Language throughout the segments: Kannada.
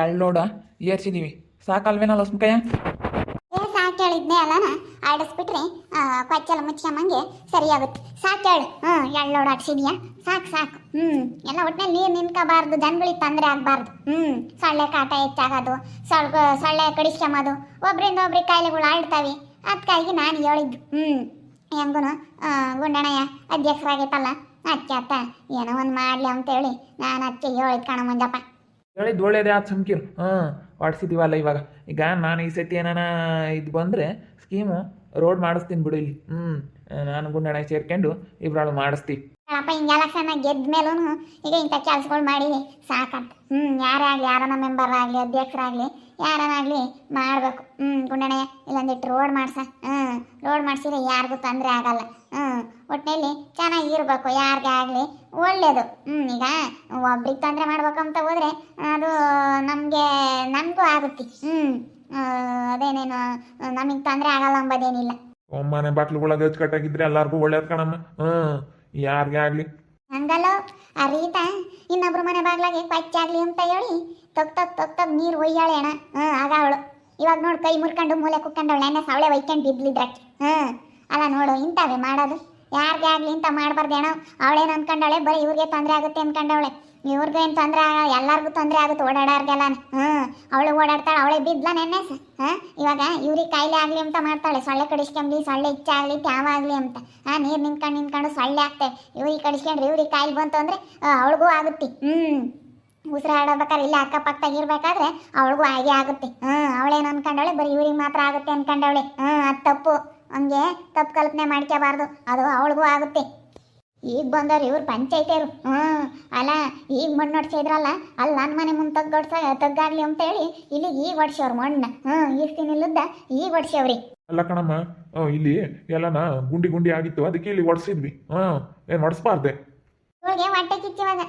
ಎರಡು ಲೋಡ ಏರ್ಸಿದೀವಿ. ಸಾಕಲ್ವೇನಲ್ಲ ಸುಮ್ಕಯ್ಯ ಏ ಸಾಕು ಹೇಳಿದ್ನೆ ಅಲ್ಲನ ಆಡಿಸ್ಬಿಟ್ರೆ ಕೊಚ್ಚಲ ಮುಚ್ಕೊಂಬಂಗೆ ಸರಿಯಾಗುತ್ತೆ. ಸಾಕು ಹೇಳು ಹ್ಞೂ ಎರಡು ಲೋಡ್ ಹಾಕ್ಸಿದ್ಯಾ ಸಾಕು ಸಾಕು. ಹ್ಞೂ, ಎಲ್ಲ ಒಟ್ಟಿನಲ್ಲಿ ನೀರು ನಿಂತ್ಕೋಬಾರ್ದು ಜನಗಳಿಗೆ ತೊಂದರೆ ಆಗಬಾರ್ದು. ಹ್ಞೂ, ಸೊಳ್ಳೆ ಕಾಟ ಹೆಚ್ಚಾಗೋದು, ಸೊಳ್ಗ, ಸೊಳ್ಳೆ ಕಡಿಸ್ಕೊಂಬೋದು. ಒಬ್ರಿಂದ ಒಬ್ರಿಗೆ ಕಾಯಿಲೆಗಳು ಆಳ್ತಾವೆ. ಅದಕ್ಕಾಗಿ ನಾನು ಹೇಳಿದ್ದು. ಹ್ಞೂ ಹೆಂಗೂ ಗುಂಡಣ್ಣಯ್ಯ ಅಧ್ಯಕ್ಷರಾಗೈತಲ್ಲ, ಅಚ್ಚ ಅತ್ತ, ಏನೋ ಒಂದು ಮಾಡಲಿ ಅಂತೇಳಿ ನಾನು ಅಚ್ಚ ಹೇಳಿದ್ ಕಣ ಮಂಜಪ್ಪ. ಹೇಳಿದ್ದು ಒಳ್ಳೇದೇ ಆ ಸಂಕೀರ್ ಹಾಂ ಹೊಡ್ಸಿದ್ದೀವಲ್ಲ ಇವಾಗ. ಈಗ ನಾನು ಈ ಸತಿ ಏನಾನ ಇದು ಬಂದರೆ ಸ್ಕೀಮು ರೋಡ್ ಮಾಡಿಸ್ತೀನಿ ಬಿಡು ಇಲ್ಲಿ. ಹ್ಞೂ ನಾನು ಗುಂಡಣ ಸೇರ್ಕೊಂಡು ಇಬ್ಬರಾಳು ಮಾಡಿಸ್ತೀವಿ ಅಪ್ಪ ಹಿಂಗೆಲ್ಲ ಚೆನ್ನಾಗಿ ಗೆದ್ದ ಮೇಲೂ ಈಗ ಇಂಥ ಕೆಲಸಗಳು ಮಾಡಿ ಸಾಕಂತ. ಹ್ಞೂ ಯಾರೇ ಆಗಲಿ, ಯಾರನ್ನ ಮೆಂಬರ್ ಆಗಲಿ, ಅಧ್ಯಕ್ಷರಾಗಲಿ ಯಾರನ್ನಾಗಲಿ ಮಾಡಬೇಕು. ಹ್ಞೂ ಗುಂಡಣೆ ಇಲ್ಲೊಂದಿಟ್ಟು ರೋಡ್ ಮಾಡ್ಸ. ಹ್ಞೂ ರೋಡ್ ಮಾಡಿಸಿದ್ರೆ ಯಾರಿಗೂ ತೊಂದರೆ ಆಗಲ್ಲ. ಹ್ಞೂ ಒಟ್ಟಿನಲ್ಲಿ ಚೆನ್ನಾಗಿರ್ಬೇಕು ಯಾರಿಗೆ ಆಗಲಿ ಒಳ್ಳೆಯದು ಹ್ಞೂ ಈಗ ಒಬ್ರಿಗೆ ತೊಂದರೆ ಮಾಡ್ಬೇಕಂತ ಹೋದ್ರೆ ಅದು ನಮಗೆ ನಮಗೂ ಆಗುತ್ತೆ. ಹ್ಞೂ ಅದೇನೇನು ನಮಗೆ ತೊಂದರೆ ಆಗಲ್ಲ ಅಂಬೋದೇನಿಲ್ಲ. ಮನೆ ಬಾಟ್ಲುಗಳಾಗ ಅಚ್ಚುಕಟ್ಟಾಗಿದ್ರೆ ಎಲ್ಲಾರ್ಗೂ ಒಳ್ಳೇದು ಕಣಮ್ಮ. ಹ್ಞೂ ಯಾರಿಗೆ ಆಗಲಿ. ಹಂಗಲ್ಲ ಆ ರೀತಾ ಇನ್ನೊಬ್ರು ಮನೆ ಬಾಗ್ಲಾಗೆ ಪಚ್ಚಾಗ್ಲಿ ಅಂತ ಹೇಳಿ ತಗ್ ತಗ್ ತಗ್ ತಗ್ ನೀರು ಒಯ್ಯಾಳೆ ಅಣ್ಣ. ಹ್ಞೂ ಆಗ ಅವಳು. ಇವಾಗ ನೋಡು ಕೈ ಮುರ್ಕೊಂಡು ಮೂಲೆ ಕುಕ್ಕೊಂಡವಳು ಅಣ್ಣ ಸವಳೆ ಒಯ್ಕೊಂಡು ಬಿದ್ಲಿದ್ರಕ್ಕೆ ಹ್ಞೂ ಅಲ್ಲ ನೋಡು, ಇಂಥವೇ ಮಾಡೋದು. ಯಾರಿಗೆ ಆಗಲಿ ಇಂಥ ಮಾಡಬಾರ್ದು ಅಣ್ಣ ಅವಳೇನು ಅಂದ್ಕೊಂಡವಳೆ ಬರೀ ಇವ್ರಿಗೆ ತೊಂದರೆ ಆಗುತ್ತೆ ಅಂದ್ಕೊಂಡವಳೆ ಇವ್ರಿಗೆ ಏನು ತೊಂದರೆ ಎಲ್ಲರಿಗೂ ತೊಂದರೆ ಆಗುತ್ತೆ ಓಡಾಡೋರ್ಗೆಲ್ಲ ಹ್ಞೂ ಅವಳು ಓಡಾಡ್ತಾಳೆ, ಅವಳೆ ಬಿದ್ಲ ನೆನ್ನೆ ಹಾಂ? ಇವಾಗ ಇವ್ರಿಗೆ ಕಾಯಿಲೆ ಆಗಲಿ ಅಂತ ಮಾಡ್ತಾಳೆ. ಸೊಳ್ಳೆ ಕಡಿಸ್ಕೊಂಬ್ಲಿ ಸೊಳ್ಳೆ ಇಚ್ಚಾಗಲಿ ತ್ಯಾವಾಗಲಿ ಅಂತ. ಹಾಂ, ನೀರು ನಿಂತ್ಕೊಂಡು ನಿಂತ್ಕೊಂಡು ಸೊಳ್ಳೆ ಆಗ್ತವೆ. ಇವ್ರಿಗೆ ಕಡಿಸ್ಕೊಂಡ್ರೆ ಇವ್ರಿಗೆ ಕಾಯಿಲೆ ಬಂತು ಅಂದರೆ ಅವಳಿಗೂ ಆಗುತ್ತೆ. ಹ್ಞೂ ಉಸಿರಾಡಬೇಕಾದ್ರೆ ಇಲ್ಲಿ ಅಕ್ಕಪಕ್ಕ ಇರ್ಬೇಕಾದ್ರೆ ಅವಳಿಗೂ ಹಾಗೆ ಆಗುತ್ತೆ. ಹ್ಞೂ ಅವಳೇನು ಅಂದ್ಕೊಂಡವಳೆ ಬರೀ ಇವ್ರಿಗೆ ಮಾತ್ರ ಆಗುತ್ತೆ ಅಂದ್ಕೊಂಡವಳೆ ಹ್ಞೂ ಅದು ತಪ್ಪು. ಹಂಗೆ ತಪ್ಪು ಕಲ್ಪನೆ ಮಾಡ್ಕೋಬಾರ್ದು ಅದು ಅವಳಿಗೂ ಆಗುತ್ತೆ. ಈಗ ಬಂದವ್ರು ಇವ್ರು ಪಂಚಾಯ್ತಿಯರು. ಹ್ಞೂ ಅಲ್ಲ, ಈಗ ಮಣ್ಣು ಹೊಡ್ಸಿದ್ರಲ್ಲ ಅಲ್ಲಿ ನನ್ನ ಮನೆ ಮುಂದೆ ತಗ್ಗೊಡ್ಸ ತಗ್ಗಾಗ್ಲಿ ಅಂತ ಹೇಳಿ ಇಲ್ಲಿ ಈಗ ಹೊಡ್ಸವ್ರು ಮಣ್ಣು. ಹ್ಞೂ ಈಗ ತಿನ್ನಿಲ್ಲದ ಈಗ ಹೊಡ್ಸವ್ರಿ ಅಲ್ಲ ಕಣಮ್ಮ ಇಲ್ಲಿ ಎಲ್ಲನ ಗುಂಡಿ ಗುಂಡಿ ಆಗಿತ್ತು, ಅದಕ್ಕೆ ಇಲ್ಲಿ ಒಡ್ಸಿದ್ವಿ. ಹ್ಞೂ ಏನು ಒಡಿಸ್ಬಾರ್ದೆ? ಇವ್ರಿಗೆ ಹೊಟ್ಟೆ ಕಿಚ್ಚಿವಾಗ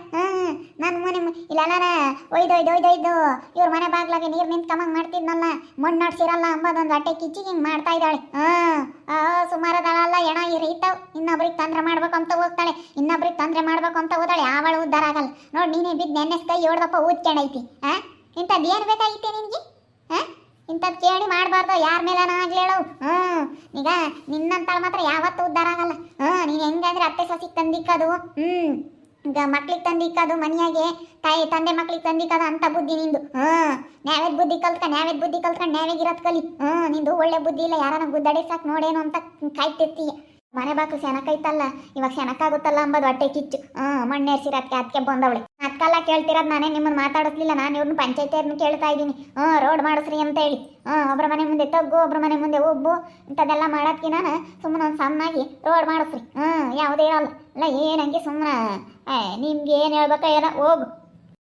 ನನ್ನ ಮನೆ ಇಲ್ಲ ಇಲ್ಲೆಲ್ಲಾರ ಒಯ್ದು ಒಯ್ದು ಒಯ್ದು ಒಯ್ದು. ಇವ್ರ ಮನೆ ಬಾಗ್ಲಾಗೆ ನೀರು ನಿಂತ್ಕೊಂಬಂಗ್ ಮಾಡ್ತಿದ್ನಲ್ಲ. ಮಣ್ಣು ನಡ್ಸಿರಲ್ಲ ಅಂಬೋದೊಂದು ಹೊಟ್ಟೆ ಕಿಚ್ಚಿಗೆ ಹಿಂಗೆ ಮಾಡ್ತಾ ಇದ್ದಾಳೆ. ಹ್ಮ್. ಆ ಸುಮಾರದಳಲ್ಲ ಎಣ ಈ ಇನ್ನೊಬ್ರಿಗೆ ತೊಂದರೆ ಮಾಡ್ಬೇಕು ಅಂತ ಹೋಗ್ತಾಳೆ. ಇನ್ನೊಬ್ರಿಗೆ ತೊಂದರೆ ಮಾಡ್ಬೇಕು ಅಂತ ಹೋದಾಳೆ. ಯಾವಳು ಉದ್ದಾರ ಆಗಲ್ಲ. ನೋಡಿ, ನೀನೇ ಬಿದ್ದು ನೆನ್ನೆಸ್ ಕೈ ಹೊಡ್ದಪ್ಪ ಊದ್ಕೊಂಡೈತಿ ಹಾ? ಇಂಥದ್ದು ಏನು ಬೇಕಾಗಿತ್ತೆ ನಿನಗೆ? ಹಾ? ಇಂಥದ್ದು ಕೇಳಿ ಮಾಡಬಾರ್ದು. ಯಾರ ಮೇಲನ ಆಗ್ಲಿ ಹೇಳು ಹ್ಞೂ ಈಗ ನಿನ್ನಂತಾಳು ಮಾತ್ರ ಯಾವತ್ತೂ ಉದ್ಧಾರ ಆಗಲ್ಲ. ಹ್ಞೂ ನೀನು ಹೆಂಗಂದ್ರೆ ಅತ್ತೆ ಸೊಸಿಗೆ ತಂದಿಕ್ಕದು. ಹ್ಞೂ ಮಕ್ಳಿಗೆ ತಂದಿಕ್ಕದು ಮನೆಯಾಗೆ, ತಾಯಿ, ತಂದೆ ಮಕ್ಳಿಗೆ ತಂದಿಕ್ಕದು ಅಂತ ಬುದ್ಧಿ ನಿಂದು. ಹಾಂ ನ್ಯಾವೇದ್ ಬುದ್ಧಿ ಕಲ್ತ್ಕೊಂಡು ನ್ಯಾವೇದ್ ಬುದ್ಧಿ ಕಲ್ತ್ಕೊಂಡು ನಾವೇ ಇರೋದು ಕಲಿ. ಹ್ಞೂ ನಿಂದು ಒಳ್ಳೆ ಬುದ್ಧಿ ಇಲ್ಲ ಯಾರನ್ನ ಗುದ್ದಾಡಿ ನೋಡೇನು ಅಂತ ಕಾಯ್ತಿರ್ತೀಯ. ಮನೆ ಬಾಕು ಸೆನಕೈತಲ್ಲ ಇವಾಗ ಸೆನಕಾಗುತ್ತಲ್ಲ ಅಂಬದು ಹೊಟ್ಟೆ ಕಿಚ್ಚು. ಹ್ಞೂ ಮಣ್ಣೇರ್ಸಿರಕ್ಕೆ ಅದಕ್ಕೆ ಬಂದವಳೆ. ಅದಕ್ಕೆಲ್ಲ ಕೇಳ್ತಿರೋದು ನಾನೇ ನಿಮ್ಮನ್ನ ಮಾತಾಡಿಸ್ಲಿಲ್ಲ, ನಾನು ಇವ್ರನ್ನ ಪಂಚಾಯತಿಯವ್ರನ್ನ ಕೇಳ್ತಾ ಇದ್ದೀನಿ. ಹ್ಞೂ ರೋಡ್ ಮಾಡಿಸ್ರಿ ಅಂತ ಹೇಳಿ ಹ್ಞೂ ಒಬ್ಬರ ಮನೆ ಮುಂದೆ ತಗ್ಗು ಒಬ್ಬರ ಮನೆ ಮುಂದೆ ಒಬ್ಬು ಇಂಥದ್ದೆಲ್ಲ ಮಾಡೋದಕ್ಕೆ ನಾನು ಸುಮ್ಮನೆ ಒಂದು ಸಣ್ಣಾಗಿ ರೋಡ್ ಮಾಡಿಸ್ರಿ. ಹ್ಞೂ ಯಾವುದೇ ಇರಲ್ಲ ಅಲ್ಲ ಏನಂಗೆ ಸುಮ್ಮನೆ ನಿಮ್ಗೆ ಏನು ಹೇಳ್ಬೇಕಾ ಏನೋ, ಹೋಗು.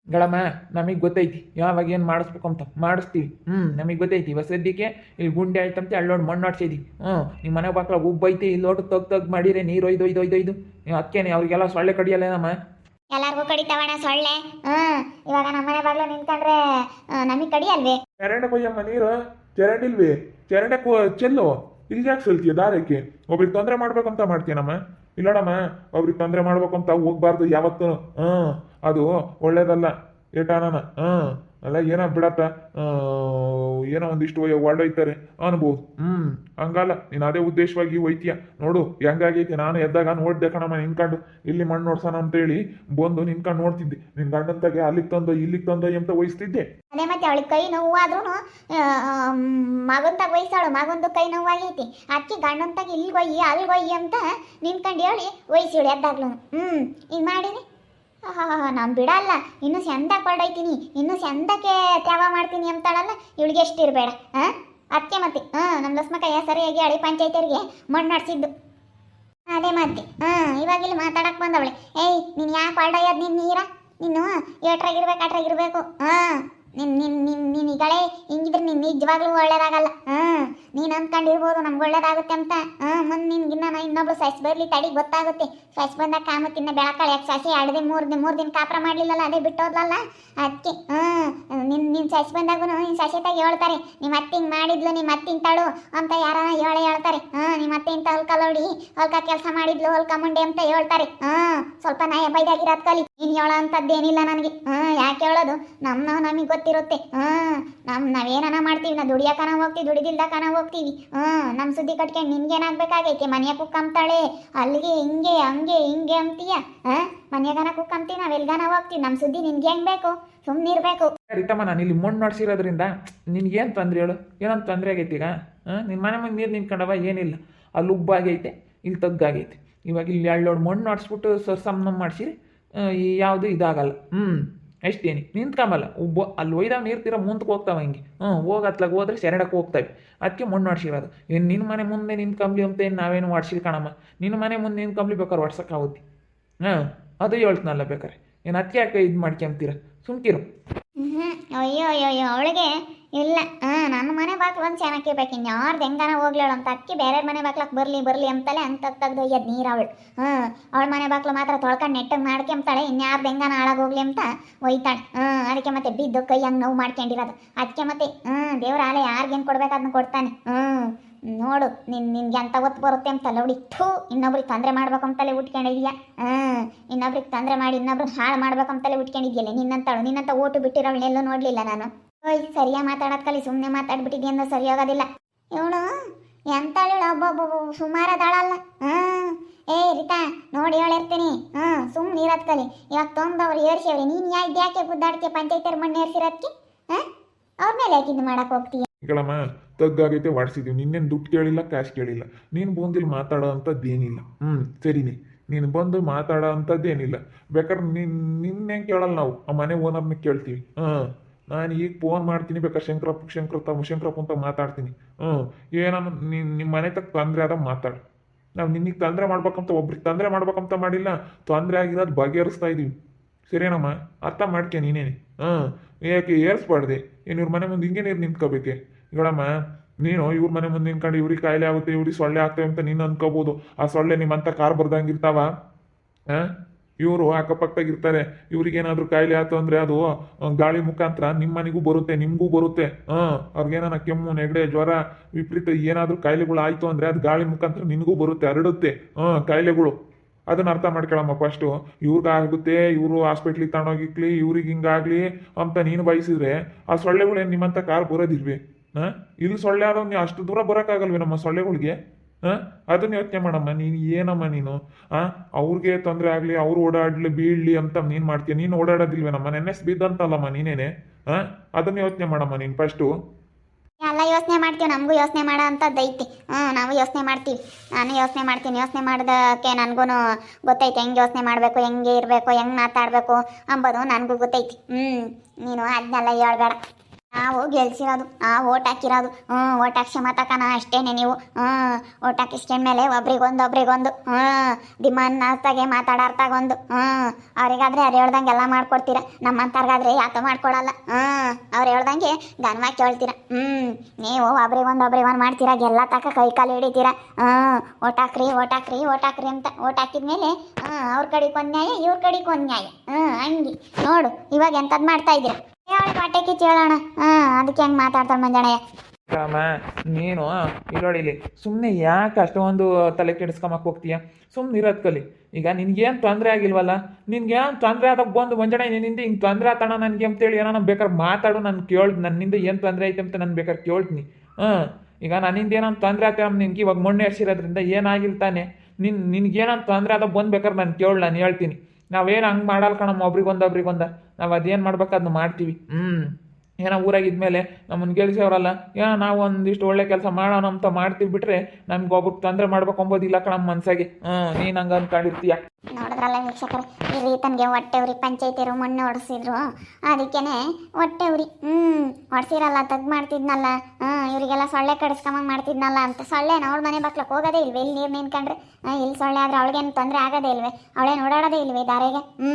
ಗಳಮ್ಮ ನಮಗೆ ಗೊತ್ತೈತಿ. ಯಾವಾಗ ಏನು ಮಾಡಿಸ್ಬೇಕು ಅಂತ. ಮಾಡಿಸ್ತೀವಿ. ಹ್ಞೂ ನಮಗೆ ಗೊತ್ತೈತಿ. ಇವಾಗ ಸದ್ಯಕ್ಕೆ ಇಲ್ಲಿ ಗುಂಡಿ ಆಯ್ತಂತೆ ಅಳ್ಳೋಡು ಮಣ್ಣು ಆಡ್ಸಿದ್ವಿ ಹ್ಞೂ ನಿಮ್ಮ ಮನೆ ಬಾಕ್ಲ ಉಬ್ಬ ಐತಿ ಇಲ್ಲಿ ಲೋಟ ತಗ್ ತಗ್ ಮಾಡಿರಿ ನೀರು ಒಯ್ದು ಒಯ್ದು ಒಯ್ದು ಒಯ್ದು. ನೀವು ಅದಕ್ಕೇನೆ ಅವ್ರಿಗೆಲ್ಲ ಸೊಳ್ಳೆ ಕಡಿಯಲ್ಲ ನಮ್ಮ? ಎಲ್ಲರಿಗೂ ಕಡಿತಾವಣ ಸೊಳ್ಳೆ? ಹ್ಞೂ ಇವಾಗ ನಮ್ಮನೆ ಬಾಗ್ಲು ನಿಂತ್ಕೊಂಡ್ರೆ ನಮಗೆ ಕಡಿಯಲ್ವೇ? ಚರಂಡಿ ಕೊಯ್ಯಮ್ಮ ನೀರು? ಚರಂಡಿಲ್ವಿ? ಚರಂಡಿ ಕೊ ಚೆಲ್ಲು? ಇಲ್ಲಿ ಯಾಕೆ ಸಲ್ತೀಯ? ದಾರಕ್ಕೆ ಒಬ್ರಿಗೆ ತೊಂದರೆ ಮಾಡ್ಬೇಕಂತ ಮಾಡ್ತೀನಮ್ಮ ಇಲ್ಲಡಮ್ಮ ಒಬ್ರಿಗೆ ತೊಂದರೆ ಮಾಡ್ಬೇಕಂತ ಹೋಗ್ಬಾರ್ದು ಯಾವತ್ತು. ಹಾಂ ಅದು ಒಳ್ಳೇದಲ್ಲ ಏಟಾನನ ಹ್ಞೂ ಅಲ್ಲ, ಏನೋ ಬಿಡತ್ತ ಏನೋ ಒಂದಿಷ್ಟು ಹೊರಡೋಯ್ತಾರೆ ಅನ್ಬೋದು. ಹ್ಞೂ ಹಂಗಲ್ಲ, ನೀನು ಅದೇ ಉದ್ದೇಶವಾಗಿ ಒಯ್ತೀಯ ನೋಡು, ಹೆಂಗಾಗೈತಿ, ನಾನು ಎದ್ದಾಗ ನೋಡ್ದೆ ಕಣಮ್ಮ ನಿನ್ಕಂಡು ಇಲ್ಲಿ ಮಣ್ಣು ನೋಡ್ಸೋಣ ಅಂತೇಳಿ ಬಂದು ನಿನ್ಕಂಡು ನೋಡ್ತಿದ್ದೆ. ನಿನ್ ಗಂಡಂತಾಗೆ ಅಲ್ಲಿಗೆ ತಂದು, ಇಲ್ಲಿಗೆ ತಂದು ಎಂತ ವಹಿಸ್ತಿದ್ದೆ? ಅದೇ ಮತ್ತೆ ಅವಳಿಗೆ ಕೈ ನೋವಾದ್ರೂ ಮಗಂತಾಗ ವಹಿಸಾಳು ಮಗಂದು ಕೈ ನೋವಾಗೈತಿ. ಅದಕ್ಕೆ ಗಂಡಂತಾಗ ಇಲ್ಲಿ ಒಯ್ಯಿ ಅಲ್ಲಿಗೆ ಒಯ್ಯಿ ಅಂತ ನಿನ್ಕಂಡು ಹೇಳಿ ವಹಿಸಿಳು ಎದ್ದಾಗ್ಲೂ ಹ್ಞೂ ಈಗ ಮಾಡಿರಿ. ನಾನು ಬಿಡಲ್ಲ. ಇನ್ನು ಚಂದ ಪಡೈತೀನಿ ಇನ್ನು ಚಂದಕ್ಕೆ ತ್ಯಾವ ಮಾಡ್ತೀನಿ ಅಂತಾಳಲ್ಲ, ಇವಳಿಗೆ ಎಷ್ಟು ಇರಬೇಡ ಹಾಂ ಅದಕ್ಕೆ ಮತ್ತೆ ಹಾಂ ನಮ್ಮ ಲಸ್ಮಕಯ್ಯ ಸರಿಯಾಗಿ ಹಳಿ ಪಂಚಾಯತಿಯರಿಗೆ ಮಣ್ಣು ನಡ್ಸಿದ್ದು ಅದೇ ಮತ್ತೆ ಹಾಂ ಇವಾಗ ಇಲ್ಲಿ ಮಾತಾಡಕ್ಕೆ ಬಂದವಳೆ. ಏಯ್, ನೀನು ಯಾಕೆ ಹೊರಡೋಯ್ಯದು ನಿನ್ನ ನೀರ? ನೀನು ಏಟ್ರಾಗಿರ್ಬೇಕು ಅಟ್ರಾಗಿರ್ಬೇಕು ಹಾಂ ನಿನ್ ನಿನ್ ನಿನ್ ನಿನ್ ಈಗಳೇ ಹಿಂಗಿದ್ರೆ ನಿಜವಾಗ್ಲೂ ಒಳ್ಳೇದಾಗಲ್ಲ. ಹ್ಮ್ ನೀನ್ ಅನ್ಕೊಂಡಿರ್ಬೋದು ನಮ್ಗೆ ಒಳ್ಳೇದಾಗುತ್ತೆ ಅಂತ. ಹ್ಮ್ ಮುಂದೆ ನಿನ್ಗಿನ್ನ ನಾ ಇನ್ನೊಬ್ಳು ಸಸ್ ಬರ್ಲಿ ತಡಿ, ಗೊತ್ತಾಗುತ್ತೆ. ಸಸ್ ಬಂದಾಗ ಕಾಮತ್ತಿನ ಇನ್ನ ಯಾಕೆ ಸಸಿ ಎರಡು ದಿನ ಮೂರು ದಿನ ಮೂರು ದಿನ ಕಾಪರ ಮಾಡ್ಲಿಲ್ಲಲ್ಲ, ಅದೇ ಬಿಟ್ಟೋದ್ಲಲ್ಲ? ಅದಕ್ಕೆ ಹ್ಮ್ ನಿನ್ ನಿನ್ ಸಸಿ ಬಂದಾಗೂ ನಿನ್ ಸಸಿತಾಗ ಹೇಳ್ತಾರೆ ನಿಮ್ಮ ಅತ್ತೆ ಹಿಂಗೆ ಮಾಡಿದ್ಲು, ನಿಮ್ ಅತ್ತೆ ತಳು ಅಂತ ಯಾರನ ಹೇಳ ಹೇಳ್ತಾರೆ. ಹ್ಮ್ ನಿಮ್ ಅತ್ತೆ ಇಂತ ಹೊಲ್ಕ ನೋಡಿ, ಹೊಲ್ಕ ಕೆಲಸ ಮಾಡಿದ್ಲು, ಹೊಲ್ಕ ಮುಂಡೆ ಅಂತ ಹೇಳ್ತಾರೆ. ಹ್ಮ್ ಸ್ವಲ್ಪ ನಾಯ ಬೈದಾಗಿರೋದು ಕಲಿ ನೀನ್ ಹೇಳೋ ಅಂತದ್ದೇನಿಲ್ಲ ನನಗೆ. ಹ್ಮ್ ಯಾಕೆ ಹೇಳೋದು? ನಮ್ಮ ನಮಗ್ ಗೊತ್ತಿರುತ್ತೆ. ಹ್ಮ್ ನಮ್ ನಾವೇನಾನ ಮಾಡ್ತೀವಿ, ನಾ ದುಡಿಯೋಕನ ಹೋಗ್ತೀವಿ, ದುಡಿದಿಲ್ದಕನ ಹೋಗ್ತೀವಿ. ಹಾಂ ನಮ್ಮ ಸುದ್ದಿ ಕಟ್ಕೊಂಡು ನಿನ್ಗೇನಾಗಬೇಕಾಗೈತೆ ಮನೆಯಾಗ ಕುಕ್ಕಂತಾಳೆ ಅಲ್ಲಿಗೆ ಹಿಂಗೆ, ಹಂಗೆ, ಹಿಂಗೆ ಅಂತೀಯ ಹಾಂ? ಮನೆಯಾಗನ ಕುಕ್ಕಂತೀವಿ ನಾವು ಎಲ್ಗಾನ ಹೋಗ್ತೀವಿ. ನಮ್ಮ ಸುದ್ದಿ ನಿನ್ಗೆ ಹೆಂಗ್ ಬೇಕು? ಸುಮ್ಮನೆ ಇರಬೇಕು. ರೀತಮ್ಮ ನಾನು ಇಲ್ಲಿ ಮಣ್ಣು ನೋಡ್ಸಿರೋದ್ರಿಂದ ನಿನ್ಗೇನು ತೊಂದ್ರೆ ಹೇಳು? ಏನೊಂದು ತೊಂದರೆ ಆಗೈತಿ ಈಗ? ಹಾಂ? ನಿನ್ನ ಮನೆ ಮುಂದೆ ನೀರು ನಿಂತ್ಕೊಂಡವ ಏನಿಲ್ಲ. ಅಲ್ಲಿ ಉಬ್ಬಾಗೈತೆ, ಇಲ್ಲಿ ತಗ್ಗಾಗೈತೆ. ಇವಾಗ ಇಲ್ಲಿ ಎರಡು ಮಣ್ಣು ನೋಡ್ಸ್ಬಿಟ್ಟು ಸಮ್ನ ಮಾಡಿಸಿರಿ ಯಾವುದು ಇದಾಗಲ್ಲ. ಹ್ಞೂ ಅಷ್ಟೇನಿ ನಿಂತ್ಕೊಂಬಲ್ಲ. ಒಬ್ಬ ಅಲ್ಲಿ ಒಯ್ದಾಗ ನೀರು ತೀರ ಮುಂದಕ್ಕೆ ಹೋಗ್ತಾವ ಹಿಂಗೆ. ಹ್ಞೂ, ಹೋಗಿ ಅತ್ಲಾಗ ಹೋದ್ರೆ ಸೆರಡಕ್ಕೆ ಹೋಗ್ತಾವೆ. ಅದಕ್ಕೆ ಮಣ್ಣು ಹೊಡ್ಸಿರೋದು ಏನು ನಿನ್ನ ಮನೆ ಮುಂದೆ ನಿಂತ್ಕೊಂಬ್ಲಿ ಅಂತ ಏನು ನಾವೇನು ಹೊಡ್ಸಿಲ್ಲ ಕಾಣಮ್ಮ? ನಿನ್ನ ಮನೆ ಮುಂದೆ ನಿಂತ್ಕೊಂಬ್ಲಿ ಬೇಕಾದ್ರೆ ಹೊಡ್ಸೋಕ್ಕಾಗುತ್ತೆ ಹಾಂ ಅದು ಹೇಳ್ತೀನಲ್ಲ ಬೇಕಾರೆ. ಏನು ಅದಕ್ಕೆ ಯಾಕೆ ಇದು ಮಾಡ್ಕೊಂತೀರ? ಸುಮ್ಕಿರು. ಅಯ್ಯೋ ಅಯ್ಯೋ, ಅವಳಿಗೆ ಇಲ್ಲ ಹಾಂ ನನ್ನ ಮನೆ ಬಾಕ್ಲು ಒಂದು ಚೆನ್ನಾಗಿ ಬೇಕು ಇನ್ಯಾರ್ದು ಹೆಂಗಾನ ಹೋಗ್ಲೇಳು ಅಂತ ಅಕ್ಕಿ ಬೇರೆ ಮನೆ ಬಾಕ್ಲಕ್ಕೆ ಬರಲಿ ಬರಲಿ ಅಂತಲೇ ಅಂತ ತೆಗ್ದು ಒಯ್ಯದು ನೀರು ಅವಳು. ಹ್ಮ್ ಅವಳ ಮನೆ ಬಾಕ್ಲು ಮಾತ್ರ ತೊಳ್ಕೊಂಡು ನೆಟ್ಟಗೆ ಮಾಡ್ಕೊಂತಾಳೆ ಇನ್ಯಾರ್ದು ಹೆಂಗಾನ ಹಾಳಾಗೋಗ್ಲಿ ಅಂತ ಒಯ್ತಾಳೆ. ಹ್ಮ್ ಅದಕ್ಕೆ ಮತ್ತೆ ಬಿದ್ದು ಕೈ ಹಂಗೆ ನೋವು ಮಾಡ್ಕೊಂಡಿರೋದು. ಅದಕ್ಕೆ ಮತ್ತೆ ಹ್ಞೂ ದೇವ್ರ ಆಲೆ ಯಾರಿಗೇನು ಕೊಡ್ಬೇಕು ಅದನ್ನ ಕೊಡ್ತಾನೆ. ಹ್ಞೂ ನೋಡು, ನಿನ್, ನಿನ್ಗೆ ಅಂತ ಒತ್ತು ಬರುತ್ತೆ ಅಂತಲ್ಲ ನೋಡಿ ಥೂ, ಇನ್ನೊಬ್ರಿಗೆ ತೊಂದರೆ ಮಾಡ್ಬೇಕು ಅಂತಲೇ ಉಟ್ಕೊಂಡಿದ್ಯಾ? ಹಾಂ, ಇನ್ನೊಬ್ರಿಗೆ ತೊಂದರೆ ಮಾಡಿ ಇನ್ನೊಬ್ರು ಹಾಳು ಮಾಡ್ಬೇಕು ಅಂತಲೇ ಉಟ್ಕೊಂಡಿದ್ಯಲ್ಲ ನಿನ್ನಂತಳು ನಿನ್ನಂತ ಓಟು ಬಿಟ್ಟಿರೋಳನ್ನೆಲ್ಲೂ ನೋಡಲಿಲ್ಲ ನಾನು. ಓಯ್, ಸರಿಯಾಗಿ ಮಾತಾಡೋದು ಕಲಿ ಸುಮ್ಮನೆ ಮಾತಾಡ್ಬಿಟ್ಟಿದ್ಯ ಅಂದ್ರೆ ಸರಿ ಹೋಗೋದಿಲ್ಲ ಇವಳು, ಎಂತಾಳು ಒಬ್ಬೊಬ್ಬ ಸುಮಾರದಾಳಲ್ಲ ಹಾಂ, ಏ, ರೀತಾ, ನೋಡಿ ಹೇಳಿರ್ತೀನಿ ಹಾಂ ಸುಮ್ಮನೆ ಇರೋದು ಕಲಿ. ಇವಾಗ ತೊಂದವ್ರು ಏರ್ಸಿವ್ರಿ, ನೀನು ಯಾ ಯಾಕೆ ಗುದ್ದಾಡ್ಕೆ ಪಂಚಾಯತರ ಮಣ್ಣು ಏರ್ಸಿರೋದಕ್ಕೆ ಹಾಂ, ಅವ್ರ ಮೇಲೆ ಯಾಕೆ ಇದು ಮಾಡಕ್ಕೆ ಹೋಗ್ತೀಯ? ಕೇಳಮ್ಮ ತಗ್ಗಾಗೈತೆ ವಾಡ್ಸಿದೀವಿ. ನಿನ್ನೇನು ದುಡ್ಡು ಕೇಳಿಲ್ಲ, ಕ್ಯಾಶ್ ಕೇಳಿಲ್ಲ. ನೀನು ಬಂದಿಲ್ಲಿ ಮಾತಾಡೋ ಅಂಥದ್ದು ಏನಿಲ್ಲ ಹ್ಞೂ ಸರಿನೇ ನೀನು ಬಂದು ಮಾತಾಡೋ ಅಂಥದ್ದು ಏನಿಲ್ಲ ಬೇಕಾದ್ರೆ ನಿನ್ನ ನಿನ್ನೆ ಕೇಳಲ್ಲ ನಾವು? ಆ ಮನೆ ಓನರ್ನ ಕೇಳ್ತೀವಿ. ಹಾಂ. ನಾನು ಈಗ ಫೋನ್ ಮಾಡ್ತೀನಿ ಬೇಕಾದ್ರೆ ಶಂಕರಪ್ಪ ತಮ್ಮ ಶಂಕರಪ್ಪ ಅಂತ ಮಾತಾಡ್ತೀನಿ. ಹ್ಞೂ ಏನಮ್ಮ ನಿನ್ನ ನಿಮ್ಮ ಮನೆ ತಕ್ಕ ತೊಂದರೆ ಆದ ಮಾತಾಡು. ನಾವು ನಿನ್ನಿಗೆ ತೊಂದರೆ ಮಾಡ್ಬೇಕಂತ, ಒಬ್ರಿಗೆ ತೊಂದರೆ ಮಾಡ್ಬೇಕಂತ ಮಾಡಿಲ್ಲ. ತೊಂದರೆ ಆಗಿರೋದು ಬಗೆಹರಿಸ್ತಾ ಇದೀವಿ. ಸರಿನಮ್ಮ? ಅರ್ಥ ಮಾಡ್ಕೆ ನೀನೇನೆ? ಹಾಂ ಯಾಕೆ ಏರ್ಸ್ಬಾರ್ದೆ? ಏನು ಇವ್ರ ಮನೆ ಮುಂದೆ ಹಿಂಗೆ ನೀರು ನಿಂತ್ಕೋಬೇಕೆ? ನೋಡಮ್ಮ, ನೀನು ಇವ್ರ ಮನೆ ಮುಂದೆ ನಿಂತ್ಕೊಂಡು ಇವ್ರಿಗೆ ಕಾಯಿಲೆ ಆಗುತ್ತೆ, ಇವ್ರಿಗೆ ಸೊಳ್ಳೆ ಆಗ್ತವೆ ಅಂತ ನೀನು ಅನ್ಕೋಬೋದು. ಆ ಸೊಳ್ಳೆ ನಿಮ್ಮಂತ ಕಾರ್ ಬರ್ದಂಗಿರ್ತಾವ ಹಾಂ? ಇವರು ಅಕ್ಕಪಕ್ಕದಾಗಿರ್ತಾರೆ, ಇವ್ರಿಗೇನಾದ್ರೂ ಕಾಯಿಲೆ ಆಯ್ತು ಅಂದ್ರೆ ಅದು ಗಾಳಿ ಮುಖಾಂತರ ನಿಮ್ಮ ಮನೆಗೂ ಬರುತ್ತೆ, ನಿಮಗೂ ಬರುತ್ತೆ. ಹಾಂ ಅವ್ರಿಗೇನಾನ ಕೆಮ್ಮು, ನೆಗಡೆ, ಜ್ವರ, ವಿಪರೀತ ಏನಾದರೂ ಕಾಯಿಲೆಗಳು ಆಯ್ತು ಅಂದ್ರೆ ಅದು ಗಾಳಿ ಮುಖಾಂತರ ನಿನಗೂ ಬರುತ್ತೆ, ಹರಡುತ್ತೆ. ಹಾಂ ಕಾಯಿಲೆಗಳು. ಅದನ್ನ ಅರ್ಥ ಮಾಡ್ಕೊಳಮ್ಮ ಫಸ್ಟು ಇವ್ರಿಗಾಗುತ್ತೆ ಇವರು ಹಾಸ್ಪಿಟ್ಲಿಗೆ ತಗೊಂಡೋಗಿಕ್ಲಿ ಇವ್ರಿಗೆ ಹಿಂಗಾಗ್ಲಿ ಅಂತ ನೀನು ಬಯಸಿದ್ರೆ ಆ ಸೊಳ್ಳೆಗಳೇನು ನಿಮ್ಮಂತ ಕಾರ್ ಬರೋದಿಲ್ವಿ? ಹಾಂ ಇಲ್ಲಿ ಸೊಳ್ಳೆ ಆದವ್ ನೀವು ಅಷ್ಟು ದೂರ ಬರೋಕ್ಕಾಗಲ್ವಿ ನಮ್ಮ ಸೊಳ್ಳೆಗಳಿಗೆ? ಹಾಂ ಅದನ್ನ ಯೋಚನೆ ಮಾಡಮ್ಮ, ನೀನು ಏನಮ್ಮ ನೀನು? ಹಾಂ ಅವ್ರಿಗೆ ತೊಂದರೆ ಆಗಲಿ, ಅವ್ರು ಓಡಾಡ್ಲಿ, ಬೀಳಲಿ ಅಂತ ನೀನು ಮಾಡ್ತೀಯ. ನೀನು ಓಡಾಡೋದಿಲ್ವೇನಮ್ಮ? ನೆನ್ನೆ ಬಿದ್ದಂತಲ್ಲಮ್ಮ ನೀನೇನೆ? ಹಾಂ ಅದನ್ನ ಯೋಚನೆ ಮಾಡಮ್ಮ ನೀನು ಫಸ್ಟು ಎಲ್ಲ ಯೋಚನೆ ಮಾಡ್ತೀವಿ ನಮಗೂ ಯೋಚನೆ ಮಾಡೋ ಅಂತ ಐತಿ. ಹ್ಞೂ ನಾವು ಯೋಚನೆ ಮಾಡ್ತೀವಿ. ನಾನು ಯೋಚನೆ ಮಾಡ್ತೀನಿ. ಯೋಚನೆ ಮಾಡೋದಕ್ಕೆ ನನಗೂ ಗೊತ್ತೈತೆ. ಹೆಂಗೆ ಯೋಚನೆ ಮಾಡಬೇಕು, ಹೆಂಗೆ ಇರಬೇಕು, ಹೆಂಗೆ ಮಾತಾಡಬೇಕು ಅಂಬೋದು ನನಗೂ ಗೊತ್ತೈತಿ. ಹ್ಞೂ ನೀನು ಅದನ್ನೆಲ್ಲ ಹೇಳ್ಬೇಡ. ನಾವು ಗೆಲ್ಸಿರೋದು ಆ ಓಟ್ ಹಾಕಿರೋದು. ಹ್ಞೂ ಓಟ್ ಹಾಕ್ಸಿ ಅಷ್ಟೇನೆ ನೀವು. ಹ್ಞೂ ಓಟ್ ಹಾಕಿಸ್ಕೊಂಡ್ಮೇಲೆ ಒಬ್ರಿಗೊಂದು ಒಬ್ರಿಗೊಂದು. ಹ್ಞೂ ದಿಮಾನ್ ಅರ್ಥಾಗೆ ಮಾತಾಡಾರ್ತಾಗೊಂದು. ಹ್ಞೂ ಅವ್ರಿಗಾದ್ರೆ ಅವ್ರು ಹೇಳ್ದಂಗೆ ಎಲ್ಲ ಮಾಡ್ಕೊಡ್ತೀರ. ನಮ್ಮಂತರ್ಗಾದ್ರೆ ಯಾಕೆ ಮಾಡ್ಕೊಡಲ್ಲ. ಹ್ಞೂ ಅವ್ರು ಹೇಳ್ದಂಗೆ ಗನ್ವಾಗಿ ಕೇಳ್ತೀರ. ಹ್ಞೂ ನೀವು ಒಬ್ರಿಗೊಂದು ಒಬ್ರಿಗೊಂದು ಮಾಡ್ತೀರ. ಎಲ್ಲ ತಕ ಕೈ ಕಾಲು ಹಿಡಿತೀರ. ಹ್ಞೂ ಓಟ್ ಹಾಕ್ರಿ ಓಟ್ ಹಾಕ್ರಿ ಓಟ್ ಹಾಕ್ರಿ ಅಂತ ಓಟ್ ಹಾಕಿದ್ಮೇಲೆ ಹ್ಞೂ ಅವ್ರ ಕಡೆಗೆ ಒಂದು ಇವ್ರ ಕಡೆಗೆ ಒಂದು ನ್ಯಾಯ. ಹ್ಞೂ ಹಂಗೆ. ನೋಡು, ಇವಾಗ ಎಂಥದ್ದು ಮಾಡ್ತಾ ಇದ್ದೀರ? ನೀನು ಇಲ್ಲೋಡಿಲಿ ಸುಮ್ಮನೆ ಯಾಕೆ ಅಷ್ಟೊಂದು ತಲೆ ಕೆಡಿಸ್ಕೊಂಬಕ್ಕೆ ಹೋಗ್ತೀಯ? ಸುಮ್ಮನೆ ಇರೋದ್ ಕಲಿ. ಈಗ ನಿನ್ಗೇನು ತೊಂದರೆ ಆಗಿಲ್ವಲ್ಲ? ನಿನ್ಗೇನು ತೊಂದರೆ ಆದಾಗ ಬಂದು ಮಂಜಣ್ಣ ನಿನ್ನಿಂದ ಹಿಂಗೆ ತೊಂದರೆ ಆತಣ ನನಗೆ ಅಂತೇಳಿ ಏನೋ ಬೇಕಾದ್ರೆ ಮಾತಾಡು, ನಾನು ಕೇಳ್, ನನ್ನಿಂದ ಏನು ತೊಂದರೆ ಐತೆ ಅಂತ ನಾನು ಬೇಕಾದ್ರೆ ಕೇಳ್ತೀನಿ. ಹಾಂ, ಈಗ ನನ್ನಿಂದ ಏನೋ ತೊಂದರೆ ಆತ ನಿನ್ಗೆ ಇವಾಗ ಮೊನ್ನೆ ಎರ್ಸಿರೋದ್ರಿಂದ ಏನಾಗಿಲ್ಲ ತಾನೆ? ನಿನ್ ನಿನ್ಗೇನೋ ತೊಂದರೆ ಆದಾಗ ಬಂದು ಬೇಕಾದ್ರೆ ನಾನು ಕೇಳ್, ನಾನು ಹೇಳ್ತೀನಿ. ನಾವೇನು ಹಂಗೆ ಮಾಡಲ್ಲ ಕಣಮ್ಮ, ಒಬ್ರಿಗೊಂದು ಒಬ್ರಿಗೊಂದ. ನಾವು ಅದೇನು ಮಾಡ್ಬೇಕು ಅದನ್ನ ಮಾಡ್ತೀವಿ. ಹ್ಞೂ ಏನೋ ಊರಾಗಿದ್ಮೇಲೆ ನಮ್ಮನ್ನು ಗೆಲ್ಸವ್ರಲ್ಲ ಏನೋ ನಾವು ಒಂದಿಷ್ಟು ಒಳ್ಳೆ ಕೆಲಸ ಮಾಡೋಣ ಅಂತ ಮಾಡ್ತೀವಿ ಬಿಟ್ರೆ ನಮ್ಗೆ ಒಬ್ಬರು ತೊಂದರೆ ಮಾಡ್ಬೇಕು ಅಂಬೋದಿಲ್ಲ ಕಣಮ್ಮ ಮನ್ಸಾಗೆ. ಹ್ಞೂ ನೀನು ಹಂಗೆ ಅನ್ಕೊಂಡಿರ್ತೀಯ. ನೋಡಿದ್ರಲ್ಲ ವೀಕ್ಷಕರು, ಈ ರೀತನ್ಗೆ ಹೊಟ್ಟೆ ಉರಿ ಪಂಚಾಯತಿರು ಮಣ್ಣು ಹೊಡೆಸಿದ್ರು ಅದಕ್ಕೇನೆ ಹೊಟ್ಟೆ ಉರಿ ಹ್ಞೂ ಹೊಡ್ಸಿರಲ್ಲ ತಗ್ ಮಾಡ್ತಿದ್ನಲ್ಲ, ಹ್ಮ್, ಇವರಿಗೆಲ್ಲ ಸೊಳ್ಳೆ ಕಡಿಸ್ಕೊಂಬಂಗೆ ಮಾಡ್ತಿದ್ನಲ್ಲ ಅಂತ. ಸೊಳ್ಳೆ ಅವಳ ಮನೆ ಬಕ್ಲಕ್ಕೆ ಹೋಗೋದೇ ಇಲ್ವೇ? ಇಲ್ಲಿ ನೀರು ನಿಂತ್ಕೊಂಡ್ರೆ? ಇಲ್ಲಿ ಸೊಳ್ಳೆ ಆದರೆ ಅವಳಿಗೇನು ತೊಂದರೆ ಆಗೋದೇ ಇಲ್ವೇ? ಅವಳೇನು ಓಡಾಡೋದೇ ಇಲ್ವೇ ದಾರಿಗೆ ಹ್ಞೂ